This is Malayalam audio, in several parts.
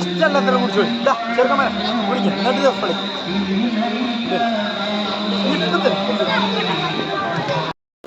ഇഷ്ടമല്ലാത്ത കുടിച്ചു ചെറുക്കന്മാരെ കുടിക്കാം എന്നിട്ട്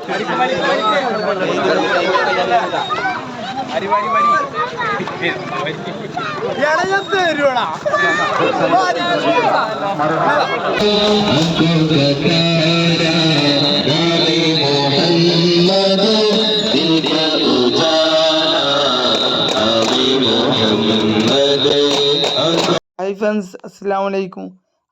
കളി തരുവാണാ ഹായ് ഫ്രണ്ട്സ് അസ്സാം വലൈക്കും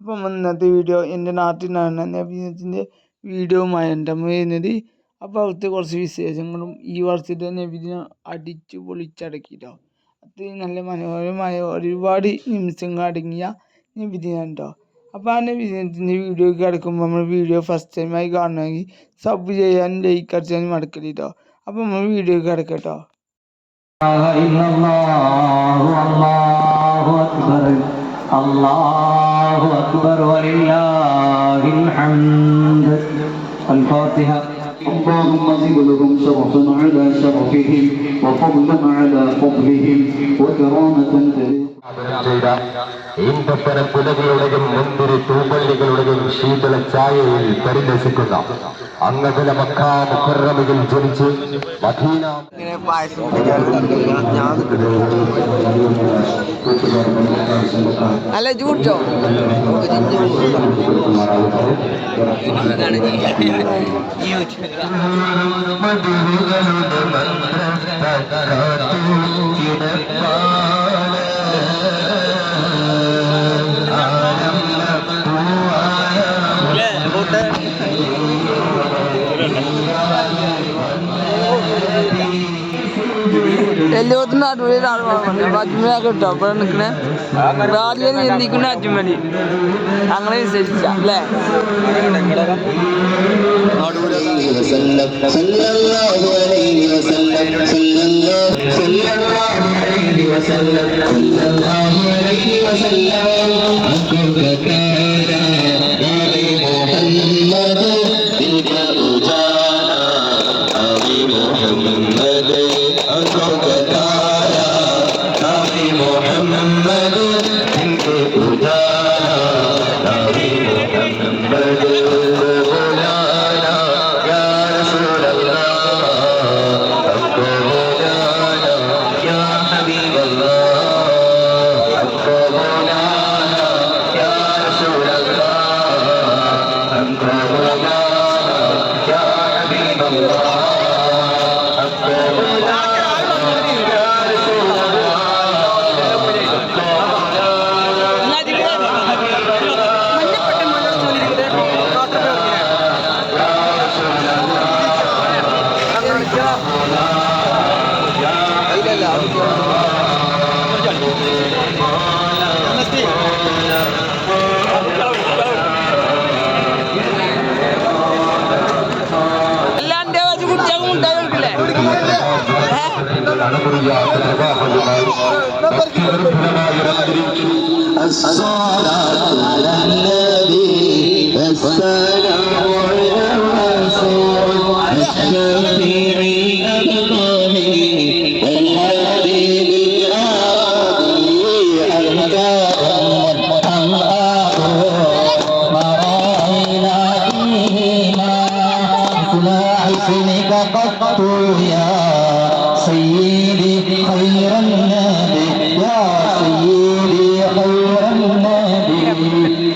അപ്പം ഇന്നത്തെ വീഡിയോ എന്റെ നാട്ടിനാണ് അഭിനയത്തിന്റെ വീഡിയോ വീഡിയോയുമായി എന്റെ അമ്മ ചെയ്യുന്നത് അപ്പോൾ അവിടുത്തെ കുറച്ച് വിശേഷങ്ങളും ഈ വർഷത്തെ നബിദിനം അടിച്ചു പൊളിച്ചടക്കിയിട്ടാവും അത് നല്ല മനോഹരമായ ഒരുപാട് നിമിഷങ്ങൾ അടങ്ങിയ നബിദിനം കേട്ടോ അപ്പോൾ ആ നബിദിനത്തിന്റെ വീഡിയോ കിടക്കുമ്പോൾ നമ്മൾ വീഡിയോ ഫസ്റ്റ് ടൈമായി കാണണമെങ്കിൽ സബ് ചെയ്യാൻ ലൈക്ക് അടിച്ചാൽ മടക്കലിട്ടോ കേട്ടോ അപ്പോൾ നമ്മൾ വീഡിയോ കിടക്കട്ടോ. അള്ളാഹു അക്ബർ. അൽഫാത്തിഹ. الله أكبر الله أكبر ولله الحمد الفاتحة اللهم زد لهم شرفا على شرفهم وفضلا على فضلهم وكرامة تليق ചെയ്ത ഈന്തപ്പന പുലകളുടെയും മുന്തിരി തൂപ്പള്ളികളുടെയും ശീതള ഛായയിൽ പരിലസിക്കുന്ന അങ്ങകല മക്കാ മുക്കറമിൽ ജനിച്ച് മദീന ഇങ്ങനെ പായസം കുടിക്കാൻ ഞാൻ അല്ല ചൂട്ടോ മധുകളുടെ എല്ലാത്തിനും അടിപൊളി ഒരാൾ വേണം അപ്പൊ അജ്മലൊക്കെ കിട്ടും അപ്പൊ നിക്കണേ ആദ്യം ചിന്തിക്കുന്ന അജ്മലി അങ്ങനെ വിശ്വസിച്ച അല്ലേ وسلم الصلاة على النبي السلام النبي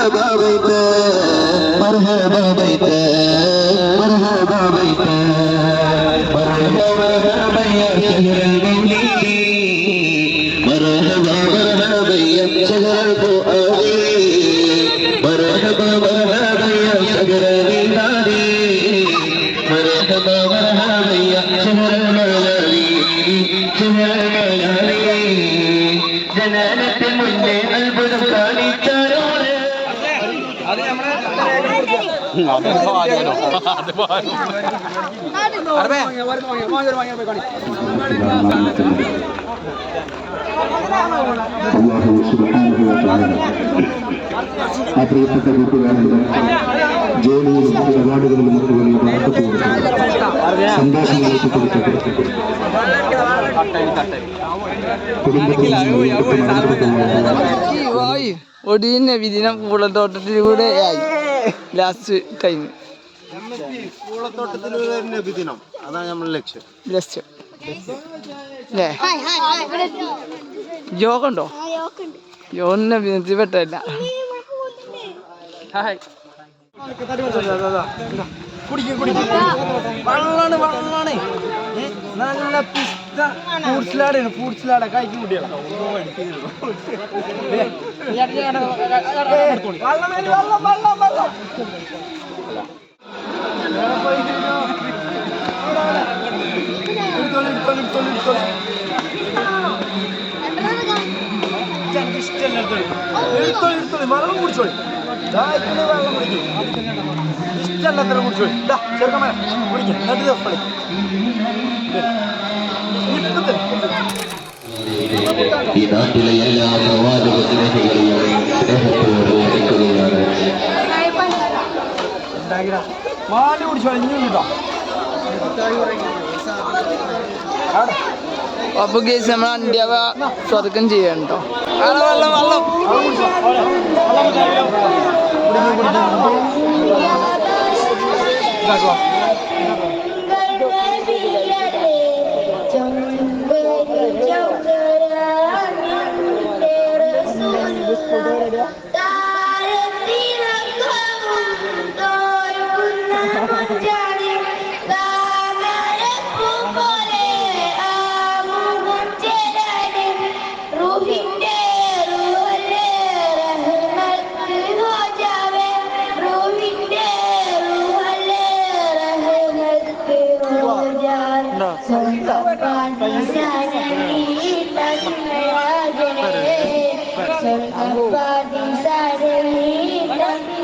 மரபாவைத்த மரபாவைத்த மரபாவைத்த மரபாவைய ആ പ്രിയപ്പെട്ട കൂട്ടുകാരുടെ ജോലിയിലും ഇടപാടുകളിലും കൊടുക്കട്ടെ സന്തോഷങ്ങൾക്ക് കൊടുക്കട്ടെ കുടുംബത്തിൽ ഒടിയന്നെ വിദിനം പൂളത്തോട്ടത്തിൽ കൂടെ ആയി. ലാസ്റ്റ് ടൈം അതാണ് നമ്മുടെ ലക്ഷ്യം. ലക്ഷ്യം അല്ലേ യോഗ ഉണ്ടോ യോഗന്നെ വിനത്തി പെട്ടല്ല ഹായ്. വെള്ളാണ് വെള്ളാണ്. നല്ല കഴിക്കും ഇഷ്ടമല്ല എടുത്തോളി. എടുത്തോളി എടുത്തോളി വെള്ളം കുടിച്ചോളി. ദാഹിക്കുന്ന വെള്ളം കുടിക്കും. രണ്ട് ദിവസം ഈ നാട്ടിലെ എല്ലാ പ്രവാചക സ്നേഹികളെയും സ്നേഹത്തോട് ഓർമ്മിക്കുകയാണ് കേട്ടോ അപ്പൊ കേസ് നമ്മൾ അണ്ടിയാവ സ്വർഗം ചെയ്യണ്ടോ വെള്ളം വെള്ളം റൂഹിന്റെ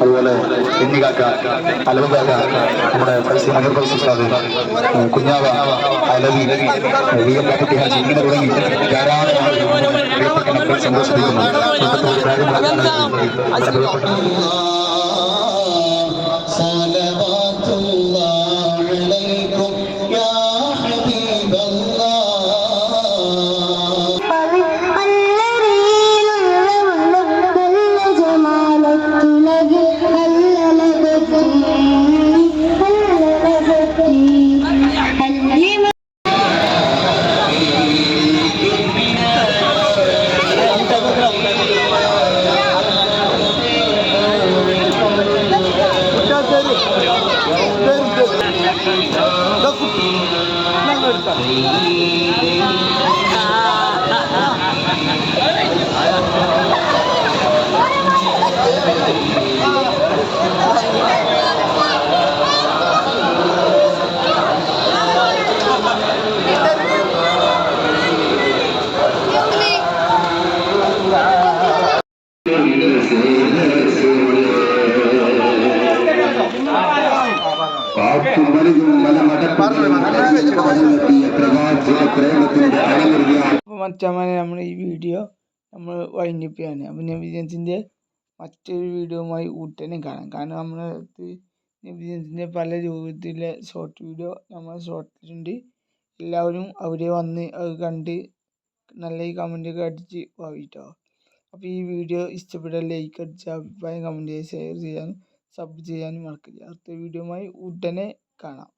അതുപോലെ എന്നികാക്ക അലവുകാക്ക നമ്മുടെ ഫൈസി ഉസ്താദ് കുഞ്ഞാവ അലവി വി എം ഹാജി ഇങ്ങനെ തുടങ്ങി ധാരാളം പ്രിയപ്പെട്ട സന്തോഷിപ്പിക്കുന്നു അപ്പോൾ മറ്റന്മാരെ നമ്മൾ ഈ വീഡിയോ നമ്മൾ വൈൻഡപ്പ് ചെയ്യാണ് അപ്പോൾ നബിദിനത്തിന്റെ മറ്റൊരു വീഡിയോയുമായി ഉടനെ കാണാം. കാരണം നമ്മുടെ അടുത്ത് നബിദിനത്തിന്റെ പല രൂപത്തിലെ ഷോർട്ട് വീഡിയോ നമ്മൾ ഷോർട്ടിലുണ്ട് എല്ലാവരും അവിടെ വന്ന് അത് കണ്ട് നല്ല ഈ കമന്റൊക്കെ അടിച്ച് പോയിട്ടോ അപ്പോൾ ഈ വീഡിയോ ഇഷ്ടപ്പെട്ടാൽ ലൈക്ക് അടിച്ച് അഭിപ്രായം കമന്റ് ചെയ്യുക ഷെയർ ചെയ്യാനും സബ് ചെയ്യാനും മറക്കില്ല അടുത്ത വീഡിയോയുമായി ഉടനെ കാണാം.